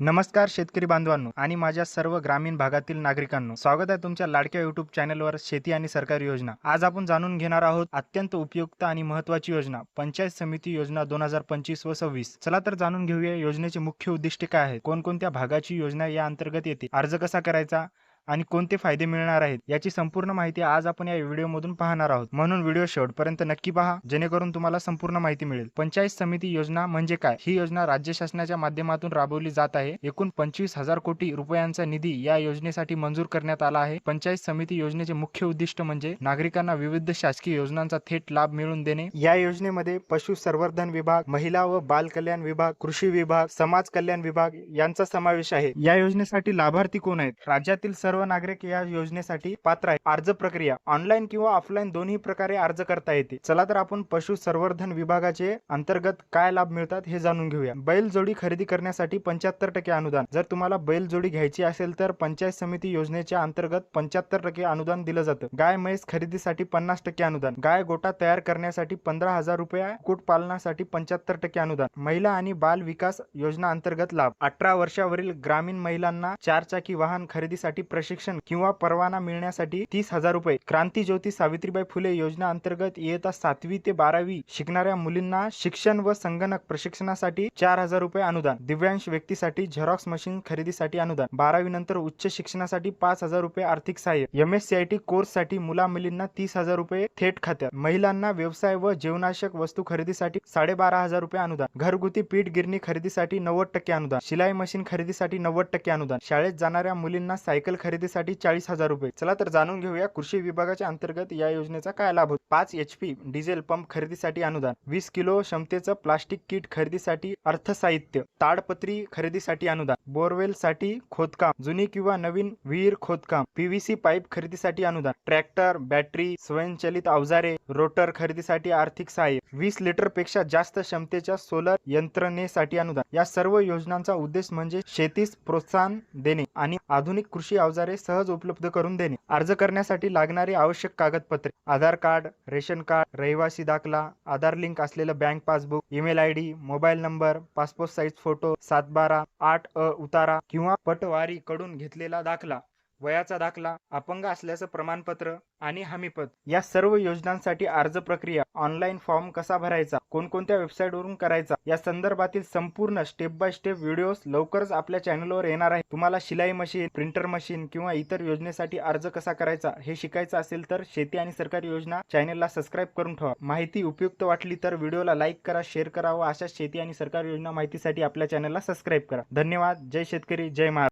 नमस्कार शेतकरी बांधवांनो आणि माझ्या सर्व ग्रामीण भागातील नागरिकांनो. स्वागत आहे तुमच्या लाडक्या युट्यूब चॅनलवर शेती आणि सरकारी योजना. आज आपण जाणून घेणार आहोत अत्यंत उपयुक्त आणि महत्वाची योजना पंचायत समिती योजना दोन हजार पंचवीस व सव्वीस. चला तर जाणून घेऊया योजनेचे मुख्य उद्दिष्ट काय आहेत कोणकोणत्या भागाची योजना या अंतर्गत येते अर्ज कसा करायचा आणि कोणते फायदे मिळणार आहेत याची संपूर्ण माहिती आज आपण या व्हिडिओमधून पाहणार आहोत. म्हणून व्हिडिओ शेवटपर्यंत नक्की पहा जेणेकरून तुम्हाला संपूर्ण माहिती मिळेल. पंचायत समिती योजना म्हणजे काय? ही योजना राज्य शासनाच्या माध्यमातून राबवली जात आहे. एकूण पंचवीस हजार कोटी रुपयांचा निधी या योजनेसाठी मंजूर करण्यात आला आहे. पंचायत समिती योजनेचे मुख्य उद्दिष्ट म्हणजे नागरिकांना विविध शासकीय योजनांचा थेट लाभ मिळवून देणे. या योजनेमध्ये पशु संवर्धन विभाग महिला व बाल कल्याण विभाग कृषी विभाग समाज कल्याण विभाग यांचा समावेश आहे. या योजनेसाठी लाभार्थी कोण आहेत? राज्यातील सर्व नागरिक या योजनेसाठी पात्र आहेत. अर्ज प्रक्रिया. ऑनलाईन किंवा ऑफलाईन दोन्ही प्रकारे अर्ज करता येते. चला तर आपण पशु संवर्धन विभागाचे अंतर्गत काय लाभ मिळतात हे जाणून घेऊया. बैल जोडी खरेदी करण्यासाठी पंच्याहत्तर टक्के अनुदान. जर तुम्हाला बैल जोडी घ्यायची असेल तर पंचायत समिती योजनेच्या अंतर्गत पंच्याहत्तर टक्के अनुदान दिलं जातं. गाय म्हैस खरेदीसाठी पन्नास टक्के अनुदान. गाय गोटा तयार करण्यासाठी पंधरा हजार रुपये कुक्कुट पालनासाठी पंच्याहत्तर टक्के अनुदान. महिला आणि बाल विकास योजना अंतर्गत लाभ. अठरा वर्षावरील ग्रामीण महिलांना चारचाकी वाहन खरेदीसाठी प्रशिक्षण किंवा परवाना मिळण्यासाठी तीस हजार रुपये. क्रांती ज्योती सावित्रीबाई फुले योजना अंतर्गत इयत्ता सातवी ते बारावी शिकणाऱ्या मुलींना शिक्षण व संगणक प्रशिक्षणासाठी चार हजार रुपये अनुदान. दिव्यांश व्यक्तीसाठी झेरॉक्स मशीन खरेदीसाठी अनुदान. बारावी नंतर उच्च शिक्षणासाठी पाच हजार रुपये आर्थिक सहाय्य. M S C I T कोर्ससाठी मुला मुलींना तीस हजार रुपये थेट खात्यात. महिलांना व्यवसाय व जीवनाशक वस्तू खरेदीसाठी साडेबारा हजार रुपये अनुदान. घरगुती पीठ गिरणी खरेदीसाठी नव्वद टक्के अनुदान. शिलाई मशीन खरेदीसाठी नव्वद टक्के अनुदान. शाळेत जाणाऱ्या मुलींना सायकल खरेदीसाठी चाळीस हजार रुपये. चला तर जाणून घेऊया कृषी विभागाच्या अंतर्गत या योजनेचा काय लाभ होतो. पाच एच पी डिझेल पंप खरेदीसाठी अनुदान वीस किलो क्षमतेचं प्लास्टिक किट खरेदीसाठी अर्थसाहित्य ताडपत्री खरेदीसाठी अनुदान बोरवेलसाठी खोदकाम जुनी किंवा नवीन विहीर खोदकाम पीव्हीसी पाईप खरेदीसाठी अनुदान ट्रॅक्टर बॅटरी स्वयंचलित अवजारे रोटर खरेदीसाठी आर्थिक सहाय्य वीस लिटरपेक्षा जास्त क्षमतेच्या सोलर यंत्रणेसाठी अनुदान. या सर्व योजनांचा उद्देश म्हणजे शेतीस प्रोत्साहन देणे आणि आधुनिक कृषी अवजारे सहज उपलब्ध करून देणे. अर्ज करण्यासाठी लागणारी आवश्यक कागदपत्रे आधार कार्ड रेशन कार्ड रहिवासी दाखला आधार लिंक असलेलं bank passbook email I D mobile number passport size photo सात बारा आठ अ उतारा किंवा पटवारी कडून घेतलेला दाखला. वयाचा दाखला अपंग असल्याचं प्रमाणपत्र आणि हमीपत्र या सर्व योजनांसाठी अर्ज प्रक्रिया ऑनलाईन फॉर्म कसा भरायचा कोणकोणत्या वेबसाईटवरून करायचा या संदर्भातील संपूर्ण स्टेप बाय स्टेप व्हिडिओज लवकरच आपल्या चॅनलवर येणार आहे तुम्हाला शिलाई मशीन प्रिंटर मशीन किंवा इतर योजनेसाठी अर्ज कसा करायचा हे शिकायचं असेल तर शेती आणि सरकारी योजना चॅनलला सबस्क्राईब करून ठेवा. माहिती उपयुक्त वाटली तर व्हिडिओला लाईक करा शेअर करा व अशा शेती आणि सरकारी योजना माहितीसाठी आपल्या चॅनलला सबस्क्राईब करा. धन्यवाद. जय शेतकरी जय महाराज